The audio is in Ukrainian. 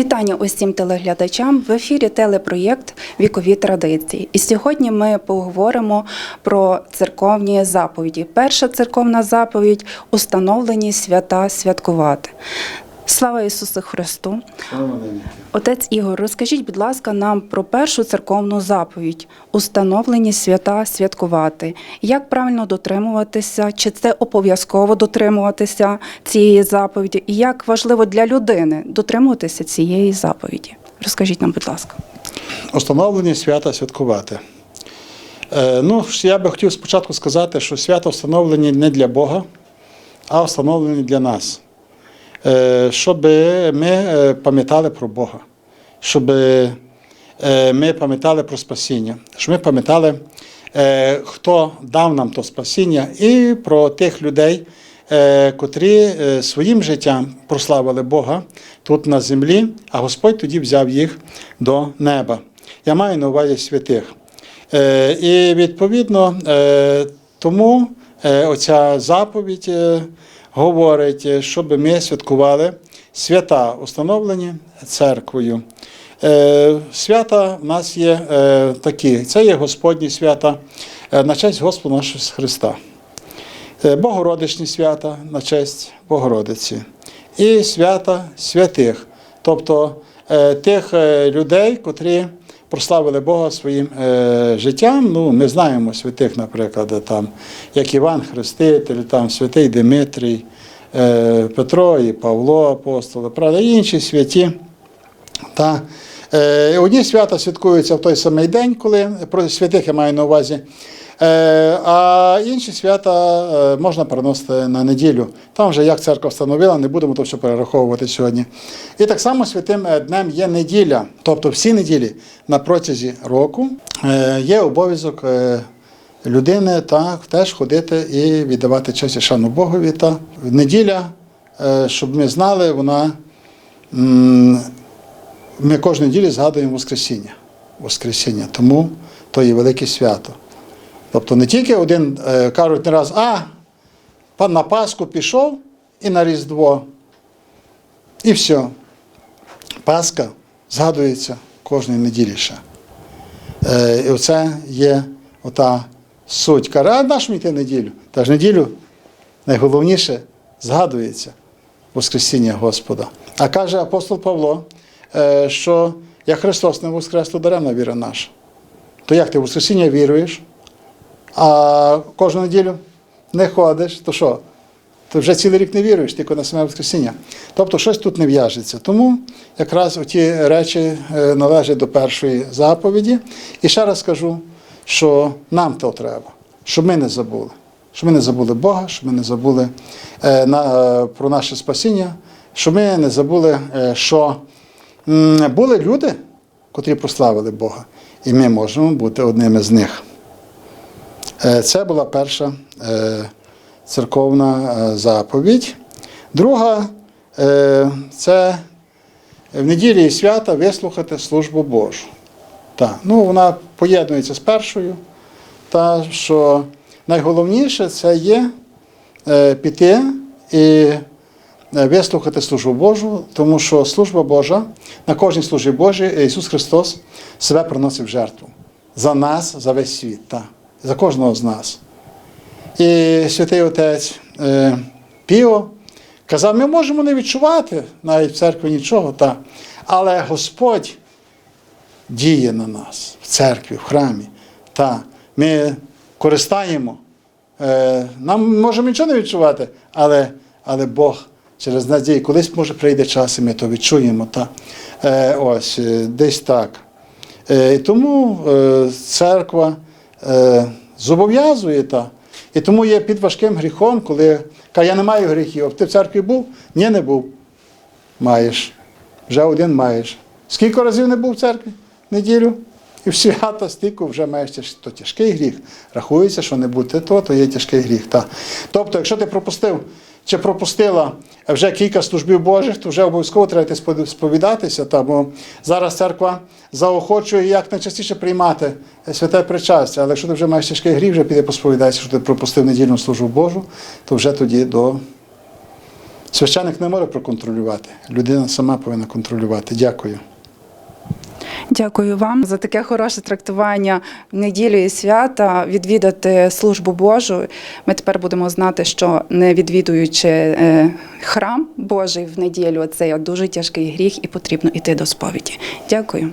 Вітання усім телеглядачам в ефірі телепроєкт Вікові традиції. І сьогодні ми поговоримо про церковні заповіді. Перша церковна заповідь установлені свята святкувати. Слава Ісусу Христу! Отець Ігор, розкажіть, будь ласка, нам про першу церковну заповідь установлені свята святкувати. Як правильно дотримуватися? Чи це обов'язково дотримуватися цієї заповіді? І як важливо для людини дотримуватися цієї заповіді? Розкажіть нам, будь ласка. Установлені свята святкувати. Е, ну, я би хотів спочатку сказати, що свята встановлені не для Бога, а встановлені для нас. Е, щоб ми е, пам'ятали про Бога, щоб е, ми пам'ятали про спасіння, щоб ми пам'ятали, хто дав нам то спасіння, і про тих людей, котрі своїм життям прославили Бога тут на землі, а Господь тоді взяв їх до неба. Я маю на увазі святих. І відповідно тому оця заповідь говорить, щоб ми святкували свята, установлені церквою. Е, Свята в нас є е, такі: це є Господні свята е, на честь Господа нашого Христа. Богородичні свята на честь Богородиці і свята святих, тобто тих людей, котрі прославили Бога своїм е, життям. Ну, ми знаємо святих, наприклад, там, як Іван Хреститель, там святий Димитрій, е, Петро і Павло, апостоли, правда, і інші святі. Та, одні свята святкуються в той самий день, коли про святих я маю на увазі. Е, а інші свята е, можна переносити на неділю. Там вже як церква встановила, не будемо то все перераховувати сьогодні. І так само святим е, днем є неділя. Тобто всі неділі на протязі року е, є обов'язок е, людини та теж ходити і віддавати честь і шану Богові. Та неділя, е, щоб ми знали, вона. Ми кожну неділю згадуємо Воскресіння. Воскресіння. Тому то є велике свято. Тобто не тільки один е, кажуть не раз, а пан на Пасху пішов і на Різдво. І все. Пасха згадується кожної неділі ще. Е, і оце є ота суть. Каже, а наш йти неділю? Та ж неділю найголовніше згадується Воскресіння Господа. А каже апостол Павло, що як Христос не воскрес, то даремна віра наша. То як ти в Воскресіння віруєш, а кожну неділю не ходиш, то що? Ти вже цілий рік не віруєш, тільки на саме Воскресіння. Тобто щось тут не в'яжеться. Тому якраз ті речі е, належать до першої заповіді. І ще раз скажу, що нам то треба, щоб ми не забули. Щоб ми не забули Бога, щоб ми не забули е, е, про наше спасіння, щоб ми не забули, е, що були люди, котрі прославили Бога, і ми можемо бути одними з них. Е, Це була перша е, церковна е, заповідь. Друга це в неділі і свята вислухати службу Божу. Так, ну, вона поєднується з першою, та що найголовніше це є піти і вислухати службу Божу, тому що служба Божа на кожній службі Божій Ісус Христос себе приносив жертву за нас, за весь світ, та, за кожного з нас. І святий отець е, Піо казав, ми можемо не відчувати навіть в церкві нічого, та, але Господь діє на нас в церкві, в храмі. Та, ми користаємо. Е, нам можемо нічого не відчувати, але, але Бог через нас діє. Колись може прийде час, і ми то відчуємо. Та. Е, ось, е, десь так. Е, тому е, церква е, зобов'язує та. І тому є під важким гріхом, коли каже, я не маю гріхів. Ти в церкві був? Ні, не був. Маєш. Вже один маєш. Скільки разів не був в церкві? Неділю? І в свята стільки вже маєш то тяжкий гріх. Рахується, що не бути то, то є тяжкий гріх. Та. Тобто, якщо ти пропустив чи пропустила вже кілька службів Божих, то вже обов'язково треба сповідатися. Та, бо зараз церква заохочує як найчастіше приймати святе причастя. Але якщо ти вже маєш тяжкий гріх, вже піди посповідайся, що ти пропустив недільну службу Божу, то вже тоді до Священик не може проконтролювати. Людина сама повинна контролювати. Дякую. Дякую вам за таке хороше трактування в неділю і свята, відвідати службу Божу. Ми тепер будемо знати, що не відвідуючи е, храм Божий в неділю, це дуже тяжкий гріх і потрібно йти до сповіді. Дякую.